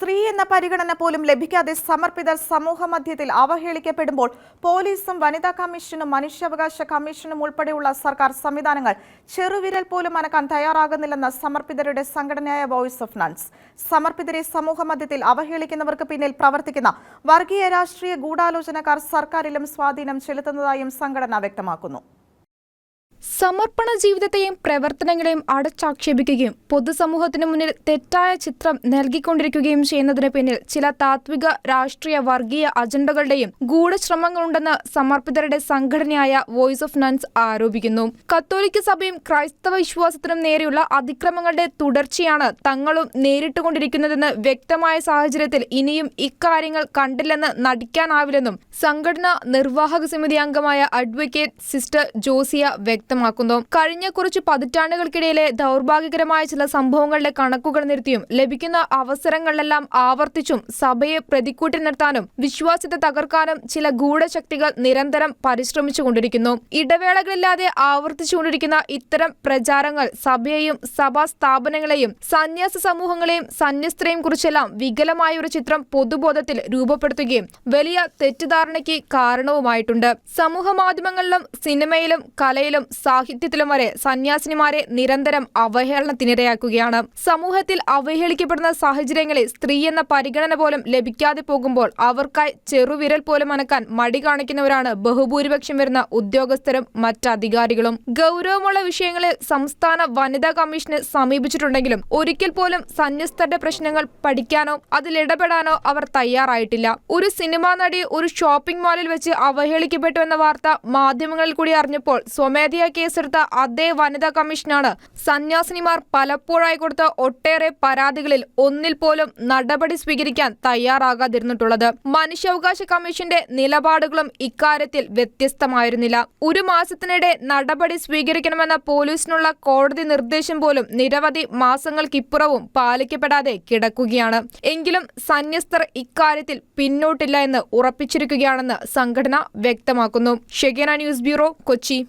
സ്ത്രീ എന്ന പരിഗണന പോലും ലഭിക്കാതെ സമർപ്പിതർ സമൂഹ മധ്യത്തിൽ അവഹേളിക്കപ്പെടുമ്പോൾ പോലീസും വനിതാ കമ്മീഷനും മനുഷ്യാവകാശ കമ്മീഷനും ഉൾപ്പെടെയുള്ള സർക്കാർ സംവിധാനങ്ങൾ ചെറുവിരൽ പോലും അനക്കാൻ തയ്യാറാകുന്നില്ലെന്ന സമർപ്പിതരുടെ സംഘടനയായ വോയിസ് ഓഫ് നൺസ്. സമർപ്പിതരെ സമൂഹ മധ്യത്തിൽ അവഹേളിക്കുന്നവർക്ക് പിന്നിൽ പ്രവർത്തിക്കുന്ന വർഗീയ രാഷ്ട്രീയ ഗൂഢാലോചനക്കാർ സർക്കാരിലും സ്വാധീനം ചെലുത്തുന്നതായും സംഘടന വ്യക്തമാക്കുന്നു. സമർപ്പണ ജീവിതത്തെയും പ്രവർത്തനങ്ങളെയും അടച്ചാക്ഷേപിക്കുകയും പൊതുസമൂഹത്തിന് മുന്നിൽ തെറ്റായ ചിത്രം നൽകിക്കൊണ്ടിരിക്കുകയും ചെയ്യുന്നതിന് പിന്നിൽ ചില താത്വിക രാഷ്ട്രീയ വർഗീയ അജണ്ടകളുടെയും ഗൂഢശ്രമങ്ങളുണ്ടെന്ന് സമർപ്പിതരുടെ സംഘടനയായ വോയിസ് ഓഫ് നൺസ് ആരോപിക്കുന്നു. കത്തോലിക്ക സഭയും ക്രൈസ്തവ വിശ്വാസത്തിനും നേരെയുള്ള അതിക്രമങ്ങളുടെ തുടർച്ചയാണ് തങ്ങളും നേരിട്ടുകൊണ്ടിരിക്കുന്നതെന്ന് വ്യക്തമായ സാഹചര്യത്തിൽ ഇനിയും ഇക്കാര്യങ്ങൾ കണ്ടില്ലെന്ന് നടിക്കാനാവില്ലെന്നും സംഘടനാ നിർവാഹക സമിതി അംഗമായ അഡ്വക്കേറ്റ് സിസ്റ്റർ ജോസിയ വ്യക്തമാക്കുന്നു. കഴിഞ്ഞ കുറച്ച് പതിറ്റാണ്ടുകൾക്കിടയിലെ ദൗർഭാഗ്യകരമായ ചില സംഭവങ്ങളുടെ കണക്കുകൾ നിർത്തിയും ലഭിക്കുന്ന അവസരങ്ങളിലെല്ലാം ആവർത്തിച്ചും സഭയെ പ്രതിക്കൂട്ടി നിർത്താനും വിശ്വാസത്തെ തകർക്കാനും ചില ഗൂഢശക്തികൾ നിരന്തരം പരിശ്രമിച്ചുകൊണ്ടിരിക്കുന്നു. ഇടവേളകളില്ലാതെ ആവർത്തിച്ചുകൊണ്ടിരിക്കുന്ന ഇത്തരം പ്രചാരങ്ങൾ സഭയെയും സഭാ സ്ഥാപനങ്ങളെയും സന്യാസ സമൂഹങ്ങളെയും സന്യസ്തരെയും കുറിച്ചെല്ലാം വികലമായ ഒരു ചിത്രം പൊതുബോധത്തിൽ രൂപപ്പെടുത്തുകയും വലിയ തെറ്റിദ്ധാരണയ്ക്ക് കാരണവുമായിട്ടുണ്ട്. സമൂഹ മാധ്യമങ്ങളിലും സിനിമയിലും കലയിലും സാഹിത്യത്തിലും വരെ സന്യാസിനിമാരെ നിരന്തരം അവഹേളനത്തിനിരയാക്കുകയാണ്. സമൂഹത്തിൽ അവഹേളിക്കപ്പെടുന്ന സാഹചര്യങ്ങളിൽ സ്ത്രീ എന്ന പരിഗണന പോലും ലഭിക്കാതെ പോകുമ്പോൾ അവർക്കായി ചെറുവിരൽ പോലും അനക്കാൻ മടി കാണിക്കുന്നവരാണ് ബഹുഭൂരിപക്ഷം വരുന്ന ഉദ്യോഗസ്ഥരും മറ്റധികാരികളും ഗൗരവമുള്ള വിഷയങ്ങളിൽ സംസ്ഥാന വനിതാ കമ്മീഷനെ സമീപിച്ചിട്ടുണ്ടെങ്കിലും ഒരിക്കൽ പോലും സന്യസ്തരുടെ പ്രശ്നങ്ങൾ പഠിക്കാനോ അതിലിടപെടാനോ അവർ തയ്യാറായിട്ടില്ല. ഒരു സിനിമാ നടി ഒരു ഷോപ്പിംഗ് മാളിൽ വെച്ച് അവഹേളിക്കപ്പെട്ടുവെന്ന വാർത്ത മാധ്യമങ്ങളിൽ കൂടി അറിഞ്ഞപ്പോൾ സ്വമേധയാ കേസെടുത്ത അതേ വനിതാ കമ്മീഷനാണ്. സന്യാസിനിമാർ പലപ്പോഴായി കൊടുത്ത ഒട്ടേറെ പരാതികളിൽ ഒന്നിൽ പോലും നടപടി സ്വീകരിക്കാൻ തയ്യാറാകാതിരുന്നിട്ടുള്ളത്. മനുഷ്യാവകാശ കമ്മീഷന്റെ നിലപാടുകളും ഇക്കാര്യത്തിൽ വ്യത്യസ്തമായിരുന്നില്ല. ഒരു മാസത്തിനിടെ നടപടി സ്വീകരിക്കണമെന്ന പോലീസിനുള്ള കോടതി നിർദ്ദേശം പോലും നിരവധി മാസങ്ങൾക്കിപ്പുറവും പാലിക്കപ്പെടാതെ കിടക്കുകയാണ്. എങ്കിലും സന്യസ്തർ ഇക്കാര്യത്തിൽ പിന്നോട്ടില്ല എന്ന് ഉറപ്പിച്ചിരിക്കുകയാണെന്ന് സംഘടന വ്യക്തമാക്കുന്നു. ഷെഗേന ന്യൂസ് ബ്യൂറോ കൊച്ചി.